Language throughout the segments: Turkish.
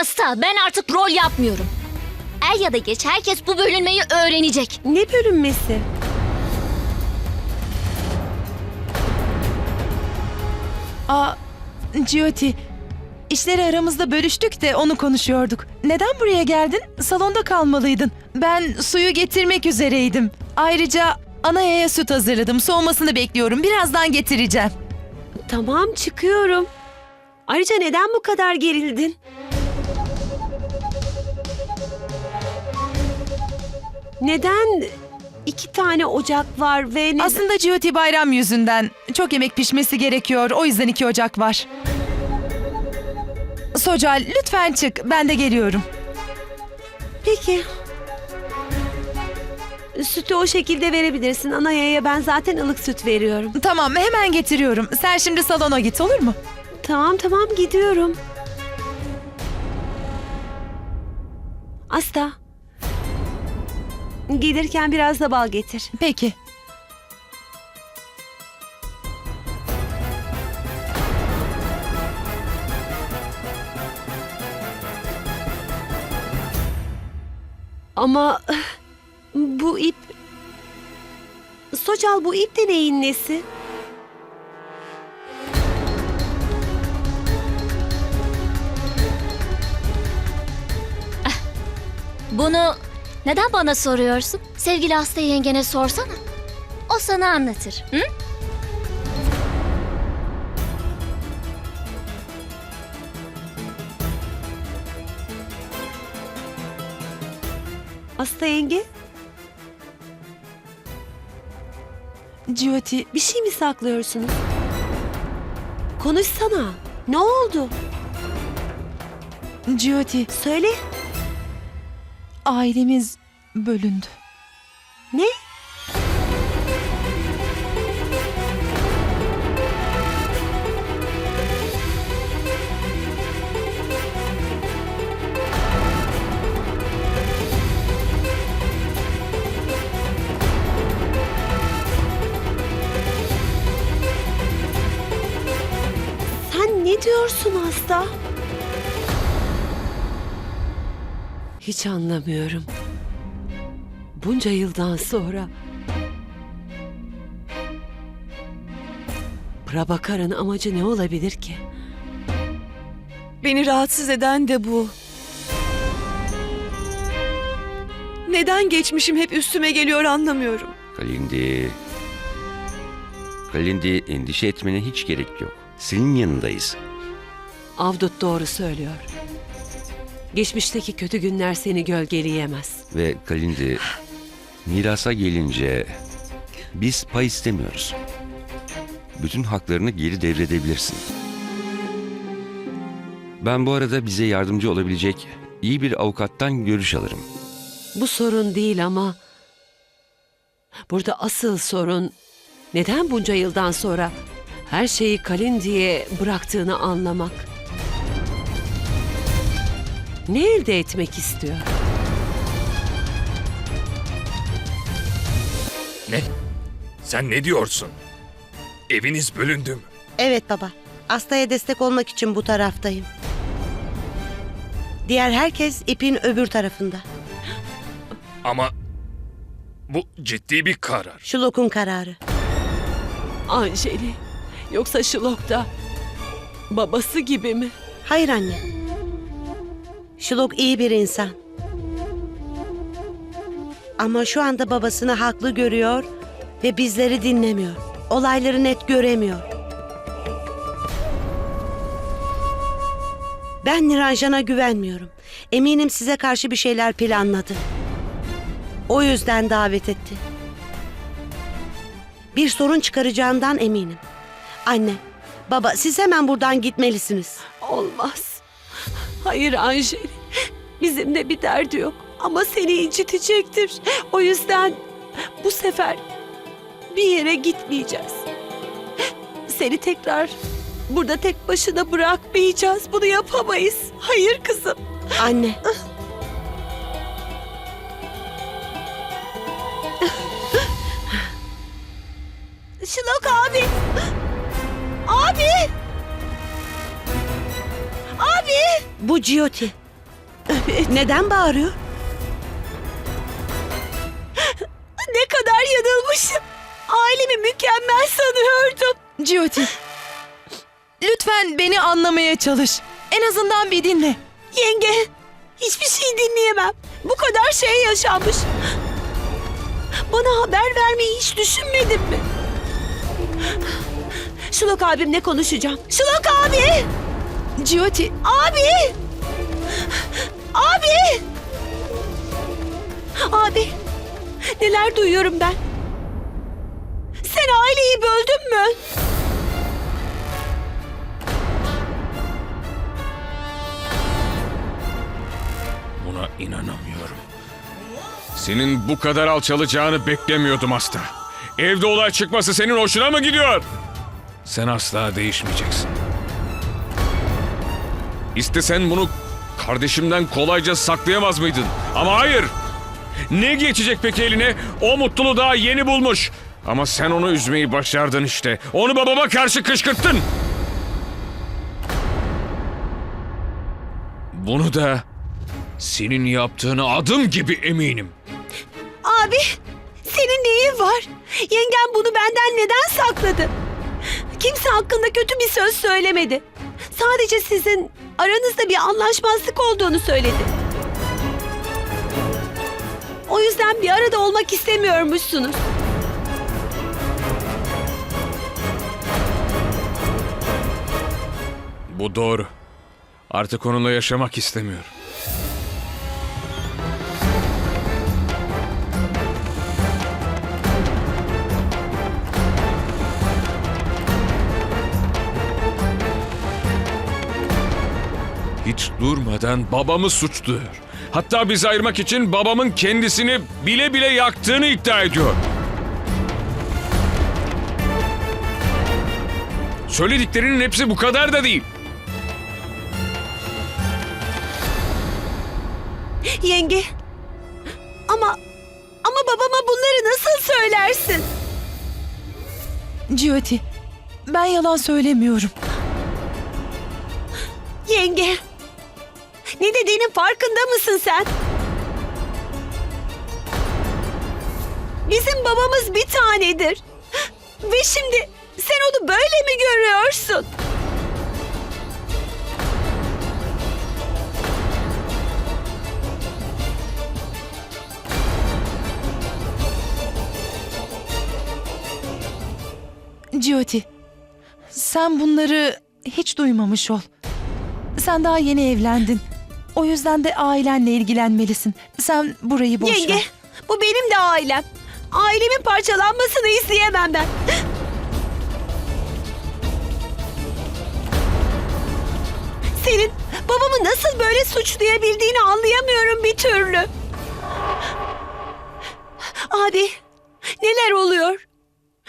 Asta ben artık rol yapmıyorum. Er ya da geç herkes bu bölünmeyi öğrenecek. Ne bölünmesi? Aa, Jyoti, işleri aramızda bölüştük de onu konuşuyorduk. Neden buraya geldin? Salonda kalmalıydın. Ben suyu getirmek üzereydim. Ayrıca Anaya'ya süt hazırladım. Soğumasını bekliyorum. Birazdan getireceğim. Tamam çıkıyorum. Ayrıca neden bu kadar gerildin? Neden iki tane ocak var ve neden... Aslında Jyoti bayram yüzünden. Çok yemek pişmesi gerekiyor. O yüzden iki ocak var. Socal lütfen çık. Ben de geliyorum. Peki. Sütü o şekilde verebilirsin. Anayaya ben zaten ılık süt veriyorum. Tamam hemen getiriyorum. Sen şimdi salona git olur mu? Tamam tamam gidiyorum. Asta. Gelirken biraz da bal getir. Peki. Ama bu ip... Socal bu ip de neyin nesi? Bunu neden bana soruyorsun? Sevgili hasta yengene sorsana. O sana anlatır. Hı? Asta yenge Jyoti bir şey mi saklıyorsunuz? Konuşsana. Ne oldu? Jyoti Söyle. Ailemiz bölündü. Ne? Sen ne diyorsun Asta? Hiç anlamıyorum. Bunca yıldan sonra Prabakar'ın amacı ne olabilir ki? Beni rahatsız eden de bu. Neden geçmişim hep üstüme geliyor anlamıyorum. Kalindi. Kalindi endişe etmene hiç gerek yok. Senin yanındayız. Avdut doğru söylüyor. Geçmişteki kötü günler seni gölgeleyemez. Ve Kalindi mirasa gelince biz pay istemiyoruz. Bütün haklarını geri devredebilirsin. Ben bu arada bize yardımcı olabilecek iyi bir avukattan görüş alırım. Bu sorun değil ama burada asıl sorun neden bunca yıldan sonra her şeyi Kalindi'ye bıraktığını anlamak. Ne elde etmek istiyor? Ne? Sen ne diyorsun? Eviniz bölündü mü? Evet baba. Hastaya destek olmak için bu taraftayım. Diğer herkes ipin öbür tarafında. Ama bu ciddi bir karar. Şulok'un kararı. Anjeli yoksa Şilok da babası gibi mi? Hayır anne. Şulok iyi bir insan. Ama şu anda babasını haklı görüyor ve bizleri dinlemiyor. Olayları net göremiyor. Ben Niranjan'a güvenmiyorum. Eminim size karşı bir şeyler planladı. O yüzden davet etti. Bir sorun çıkaracağından eminim. Anne, baba siz hemen buradan gitmelisiniz. Olmaz. Hayır Anjeli. Bizimle bir derdi yok. Ama seni incitecektir. O yüzden bu sefer bir yere gitmeyeceğiz. Seni tekrar burada tek başına bırakmayacağız. Bunu yapamayız. Hayır kızım. Anne. Şılok abi. Bu Jyoti. Neden bağırıyor? Ne kadar yanılmışım. Ailemi mükemmel sanıyordum. Jyoti, lütfen beni anlamaya çalış. En azından bir dinle. Yenge, hiçbir şey dinleyemem. Bu kadar şey yaşanmış. Bana haber vermeyi hiç düşünmedin mi? Şulok abimle konuşacağım. Şulok abi! Jyoti, Abi! Abi! Abi! Neler duyuyorum ben? Sen aileyi böldün mü? Buna inanamıyorum. Senin bu kadar alçalacağını beklemiyordum Asta. Evde olay çıkması senin hoşuna mı gidiyor? Sen asla değişmeyeceksin. İstesen bunu kardeşimden kolayca saklayamaz mıydın? Ama hayır. Ne geçecek peki eline? O mutluluğu daha yeni bulmuş. Ama sen onu üzmeyi başardın işte. Onu babama karşı kışkırttın. Bunu da senin yaptığını adım gibi eminim. Abi! Senin neyin var? Yengem bunu benden neden sakladı? Kimse hakkında kötü bir söz söylemedi. Sadece sizin aranızda bir anlaşmazlık olduğunu söyledi. O yüzden bir arada olmak istemiyormuşsunuz. Bu doğru. Artık onunla yaşamak istemiyorum. Durmadan babamı suçluyor. Hatta bizi ayırmak için babamın kendisini bile bile yaktığını iddia ediyor. Söylediklerinin hepsi bu kadar da değil. Yenge. Ama ama babama bunları nasıl söylersin? Jyoti, ben yalan söylemiyorum. Yenge. Ne dediğinin farkında mısın sen? Bizim babamız bir tanedir. Ve şimdi sen onu böyle mi görüyorsun? Jyoti, sen bunları hiç duymamış ol. Sen daha yeni evlendin. O yüzden de ailenle ilgilenmelisin. Sen burayı boş Yenge, ver. bu benim de ailem. Ailemin parçalanmasını isteyemem ben. Senin babamı nasıl böyle suçlayabildiğini anlayamıyorum bir türlü. Abi, neler oluyor?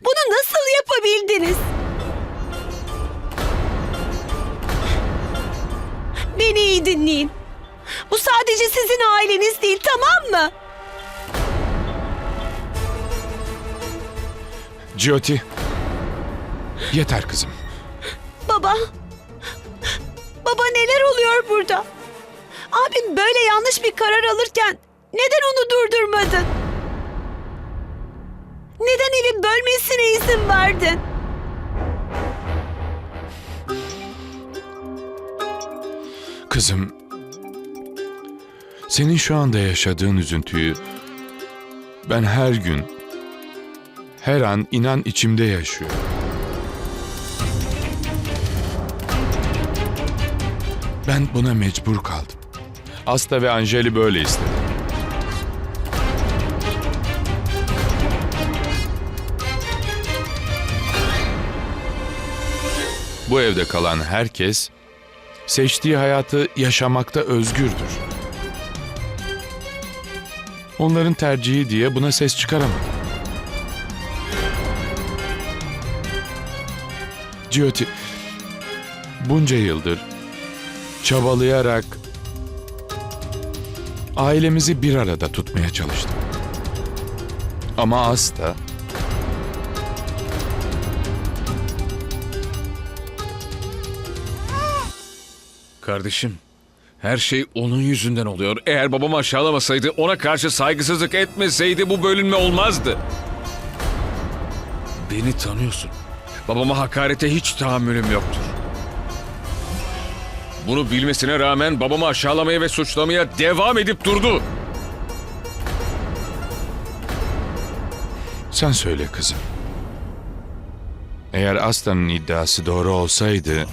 Bunu nasıl yapabildiniz? Beni iyi dinleyin. Bu sadece sizin aileniz değil, tamam mı? Jyoti. Yeter kızım. Baba. Baba neler oluyor burada? Abim böyle yanlış bir karar alırken neden onu durdurmadın? Neden evin bölmesine izin verdin? Kızım. Senin şu anda yaşadığın üzüntüyü ben her gün her an inan içimde yaşıyorum. Ben buna mecbur kaldım. Asta ve Anjeli böyle istedi. Bu evde kalan herkes seçtiği hayatı yaşamakta özgürdür. Onların tercihi diye buna ses çıkaramam. Jyoti, bunca yıldır çabalayarak ailemizi bir arada tutmaya çalıştım. Ama Asta Kardeşim, Her şey onun yüzünden oluyor. Eğer babamı aşağılamasaydı, ona karşı saygısızlık etmeseydi bu bölünme olmazdı. Beni tanıyorsun. Babama hakarete hiç tahammülüm yoktur. Bunu bilmesine rağmen babamı aşağılamaya ve suçlamaya devam edip durdu. Sen söyle kızım. Eğer Aslan'ın iddiası doğru olsaydı...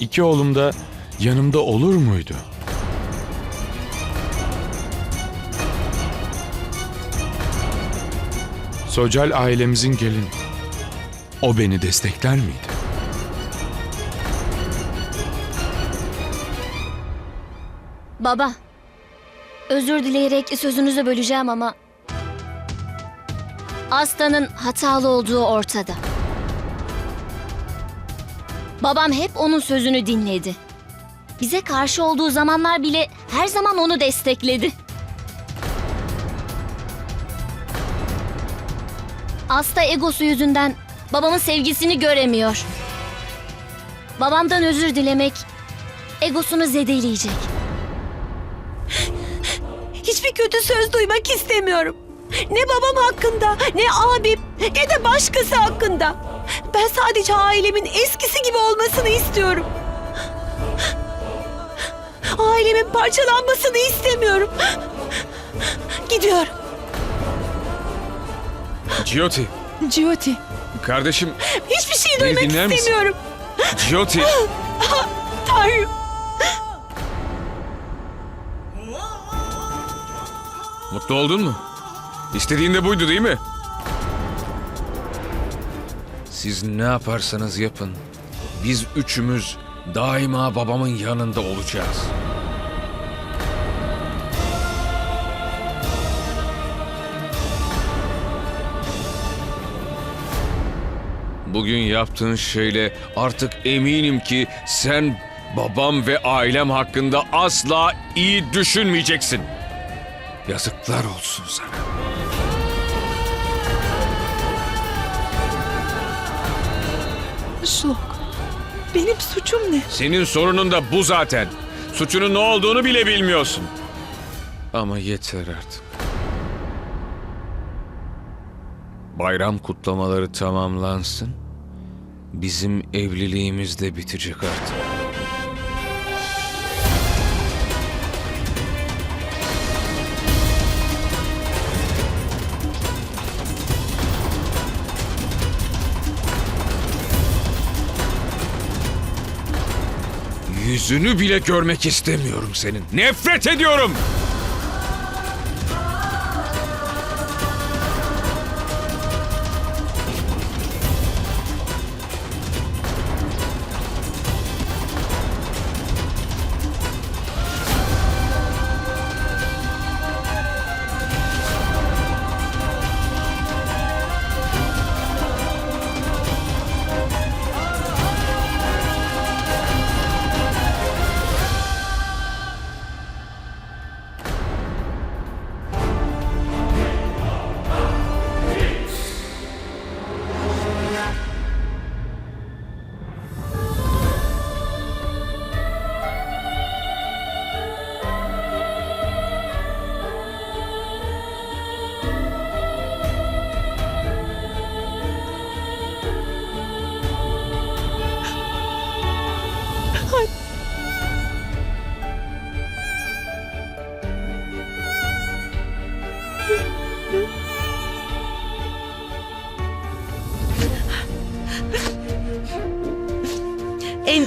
iki oğlum da yanımda olur muydu? Socal ailemizin gelini. O beni destekler miydi? Baba, özür dileyerek sözünüzü böleceğim ama... Aslan'ın hatalı olduğu ortada. Babam hep onun sözünü dinledi. Bize karşı olduğu zamanlar bile her zaman onu destekledi. Asta egosu yüzünden babamın sevgisini göremiyor. Babamdan özür dilemek egosunu zedeleyecek. Hiçbir kötü söz duymak istemiyorum. Ne babam hakkında, ne abim, ne de başkası hakkında. Ben sadece ailemin eskisi gibi olmasını istiyorum. Ailemin parçalanmasını istemiyorum. Gidiyorum. Jyoti, Jyoti, kardeşim Hiçbir şey duymak dinler misin? istemiyorum. Jyoti. Tanrım. Mutlu oldun mu? İstediğin de buydu değil mi? Siz ne yaparsanız yapın. Biz üçümüz daima babamın yanında olacağız. Bugün yaptığın şeyle artık eminim ki sen babam ve ailem hakkında asla iyi düşünmeyeceksin. Yazıklar olsun sana. Şlok. Benim suçum ne? Senin sorunun da bu zaten. Suçunun ne olduğunu bile bilmiyorsun. Ama yeter artık. Bayram kutlamaları tamamlansın. Bizim evliliğimiz de bitecek artık. Yüzünü bile görmek istemiyorum senin. Nefret ediyorum.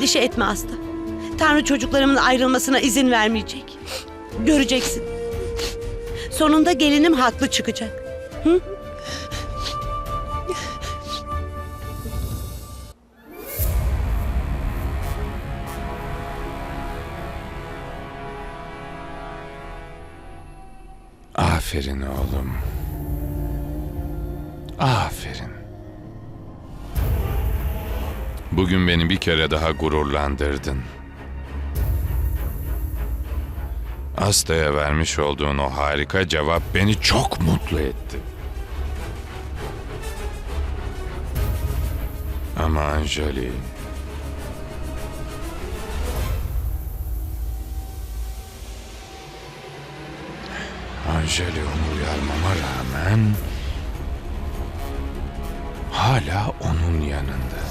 Endişe etme Aslı. Tanrı çocuklarımın ayrılmasına izin vermeyecek. Göreceksin. Sonunda gelinim haklı çıkacak. Aferin oğlum. Aferin. Bugün beni bir kere daha gururlandırdın. Asta'ya vermiş olduğun o harika cevap beni çok mutlu etti. Ama Anjali... Anjali onu uyarmama rağmen... Hala onun yanında.